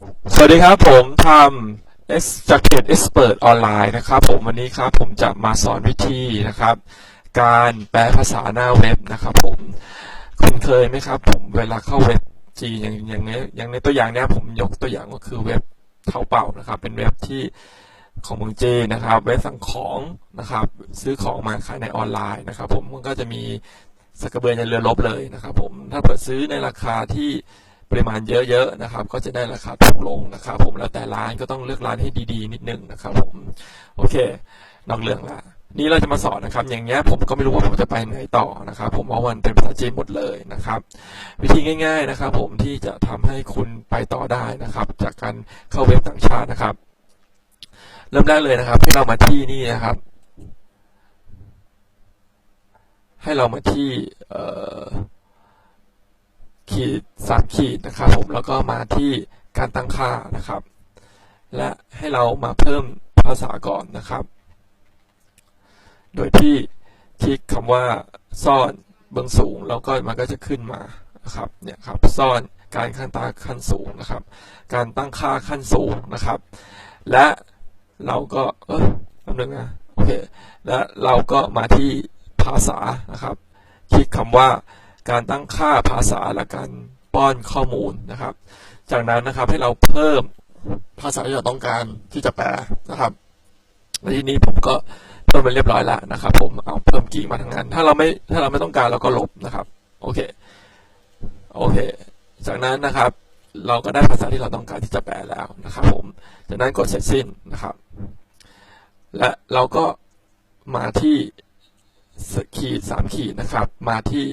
สวัสดีครับผมทำ X Jacket Expert ออนไลน์นะครับผมวันนี้ครับผมจะมาสอนวิธีนะครับ การแปลภาษาหน้าเว็บนะครับผมคุณเคยไหมครับผมเวลาเข้าเว็บจีอย่างอย่างในอย่างในตัวอย่างเนี้ยผมยกตัวอย่างก็คือเว็บเท่าเป่านะครับ เป็นเว็บที่ของเมืองจีนนะครับ เว็บสั่งของนะครับ ซื้อของมาขายในออนไลน์นะครับ ผมมันก็จะมีสกเบือยันเรือลบเลยนะครับ ผมถ้าเปิดซื้อในราคาที่ ปริมาณเยอะๆนะครับ ก็จะได้ราคาถูกลงนะครับ ผมแล้วแต่ร้านก็ต้องเลือกร้านให้ดีๆ นิดนึงนะครับ ผมโอเคนอกเรื่องละนี่เราจะมาสอนนะครับ อย่างเงี้ยผมก็ไม่รู้ว่าผมจะไปไหนต่อนะครับ ผมเพราะมันเป็นภาษาจีนหมดเลยนะครับ วิธีง่าย ๆนะครับ ผมที่จะทำให้คุณไปต่อได้นะครับ จากการเข้าเว็บต่างชาตินะครับ เริ่มแรกเลยนะครับ ให้เรามาที่นี่นะครับ ให้เรามาที่เอ่อ ขีดสามขีดนะครับผมแล้วก็มาที่การตั้งค่านะครับ และให้เรามาเพิ่มภาษาก่อนนะครับ โดยที่คลิกคำว่าซ่อนเบื้องสูงแล้วก็มันก็จะขึ้นมานะครับเนี่ยครับซ่อนการขั้นตาขั้นสูงนะครับ การตั้งค่าขั้นสูงนะครับ และเราก็เออแป๊บนึงนะโอเคและเราก็มาที่ภาษานะครับ คลิกคำว่า การตั้งค่าภาษาและการป้อนข้อมูลนะครับ จากนั้นนะครับให้เราเพิ่มภาษาที่เราต้องการที่จะแปลนะครับในที่นี้ผมก็เพิ่มไปเรียบร้อยแล้วนะครับ ผมเอาเพิ่มกิ่มาทางนั้น ถ้าเราไม่ถ้าเราไม่ต้องการเราก็ลบนะครับโอเคโอเค จากนั้นนะครับเราก็ได้ภาษาที่เราต้องการที่จะแปลแล้วนะครับ ผม จากนั้นกดเสร็จสิ้นนะครับ และเราก็มาที่ขีดสามขีดนะครับ มาที่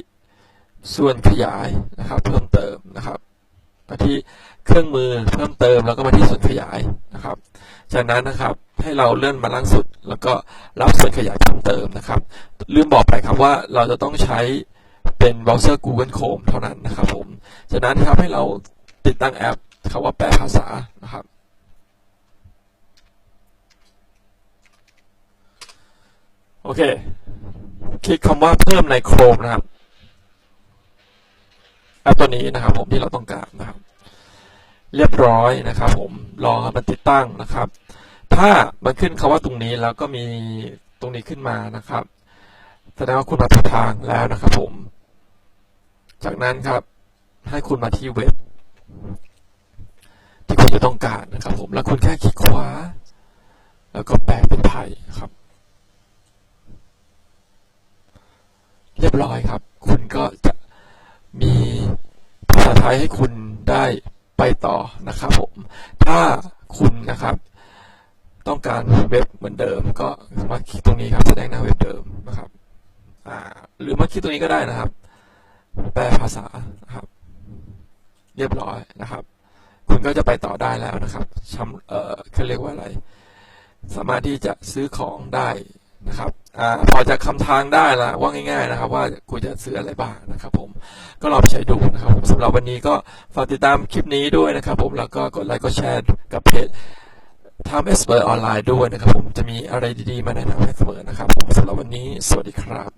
ส่วนขยายนะครับ เพิ่มเติมนะครับมาที่เครื่องมือเพิ่มเติมแล้วก็มาที่ส่วนขยายนะครับ จากนั้นนะครับให้เราเลื่อนมาล่างสุด แล้วก็รับส่วนขยายเพิ่มเติมนะครับ ลืมบอกไปครับว่าเราจะต้องใช้เป็นเบราว์เซอร์ Google Chrome เท่านั้นนะครับผม จากนั้นครับให้เราติดตั้งแอปคำว่าแปลภาษานะครับ โอเค คลิกคำว่าเพิ่มใน Chrome นะครับ แอปตัวนี้นะครับผมที่เราต้องการนะครับ เรียบร้อยนะครับ ผมรอให้มันติดตั้งนะครับ ถ้ามันขึ้นคำว่าตรงนี้แล้วก็มีตรงนี้ขึ้นมานะครับแสดงว่าคุณมาถูกทางแล้วนะครับ ผม จากนั้นครับ ให้คุณมาที่เว็บ ที่คุณจะต้องการนะครับ ผมแล้วคุณแค่คลิกขวา แล้วก็แปลเป็นไทยครับ เรียบร้อยครับ คุณก็จะมี ภาษาไทยให้คุณได้ไปต่อนะครับผม ถ้าคุณนะครับ ต้องการเว็บเหมือนเดิม ก็มาคลิกตรงนี้ครับแสดงหน้าเว็บเดิมนะครับหรือมาคลิกตรงนี้ก็ได้นะครับ แปลภาษานะครับ เรียบร้อยนะครับ คุณก็จะไปต่อได้แล้วนะครับชำเอ่อเขาเรียกว่าอะไร สามารถที่จะซื้อของได้นะครับ พอจะคำทางได้ละว่าง่าย ๆนะครับ ว่าคุณจะซื้ออะไรบ้างนะครับ ผมก็ลองไปใช้ดูนะครับผมสำหรับวันนี้ก็ฝากติดตามคลิปนี้ด้วยนะครับ ผมแล้วก็กดไลค์กดแชร์กับเพจทำเอสเปอร์ออนไลน์ด้วยนะครับ ผมจะมีอะไรดีๆมาแนะนำให้เสมอนะครับ ผมสำหรับวันนี้ สวัสดีครับ